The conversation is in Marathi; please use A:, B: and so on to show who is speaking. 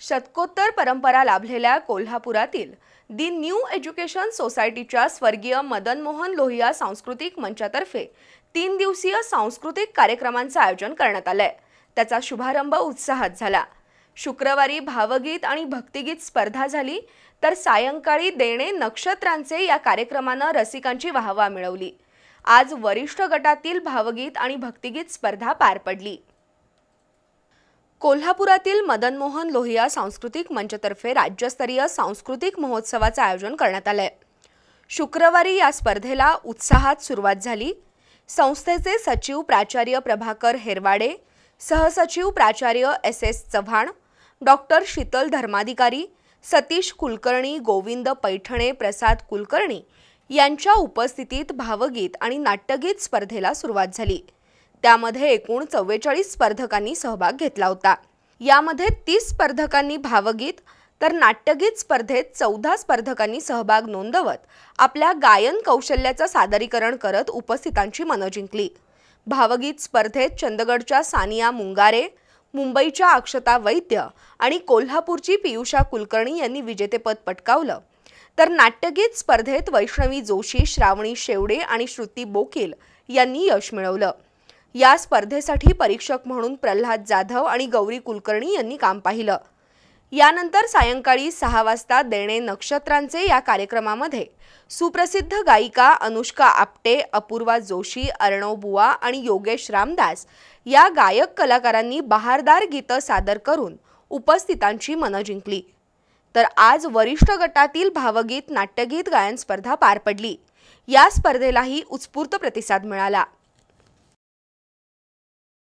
A: शतकोत्तर परंपरा लाभलेल्या कोल्हापुरातील दी न्यू एज्युकेशन सोसायटीच्या स्वर्गीय मदन मोहन लोहिया सांस्कृतिक मंचातर्फे तीन दिवसीय सांस्कृतिक कार्यक्रमांचं आयोजन करण्यात आलंय. त्याचा शुभारंभ उत्साहात झाला. शुक्रवारी भावगीत आणि भक्तिगीत स्पर्धा झाली तर सायंकाळी देणे नक्षत्रांचे या कार्यक्रमानं रसिकांची वाहवा मिळवली. आज वरिष्ठ गटातील भावगीत आणि भक्तिगीत स्पर्धा पार पडली. कोल्हापुरातील मदन मोहन लोहिया सांस्कृतिक मंचतर्फे राज्यस्तरीय सांस्कृतिक महोत्सवाचं आयोजन करण्यात आलंय. शुक्रवारी या स्पर्धेला उत्साहात सुरुवात झाली. संस्थेचे सचिव प्राचार्य प्रभाकर हेरवाडे सहसचिव प्राचार्य S S Chavan doctor Sheetal Dharmadhikari Satish Kulkarni Govind Paithane Prasad Kulkarni यांच्या उपस्थितीत भावगीत आणि नाट्यगीत स्पर्धेला सुरुवात झाली. त्यामध्ये एकूण चव्वेचाळीस स्पर्धकांनी सहभाग घेतला होता. यामध्ये तीस स्पर्धकांनी भावगीत तर नाट्यगीत स्पर्धेत चौदा स्पर्धकांनी सहभाग नोंदवत आपल्या गायन कौशल्याचं सादरीकरण करत उपस्थितांची मनं जिंकली. भावगीत स्पर्धेत चंदगडच्या सानिया मुंगारे मुंबईच्या अक्षता वैद्य आणि कोल्हापूरची पियुषा कुलकर्णी यांनी विजेतेपद पटकावलं. तर नाट्यगीत स्पर्धेत वैष्णवी जोशी श्रावणी शेवडे आणि श्रुती बोकील यांनी यश मिळवलं. या स्पर्धेसाठी परीक्षक म्हणून प्रल्हाद जाधव आणि गौरी कुलकर्णी यांनी काम पाहिलं. यानंतर सायंकाळी सहा वाजता देणे नक्षत्रांचे या कार्यक्रमामध्ये सुप्रसिद्ध गायिका अनुष्का आपटे अपूर्वा जोशी अर्णव बुवा आणि योगेश रामदास या गायक कलाकारांनी बहारदार गीतं सादर करून उपस्थितांची मनं जिंकली. तर आज वरिष्ठ गटातील भावगीत नाट्यगीत गायन स्पर्धा पार पडली. या स्पर्धेलाही उत्स्फूर्त प्रतिसाद मिळाला.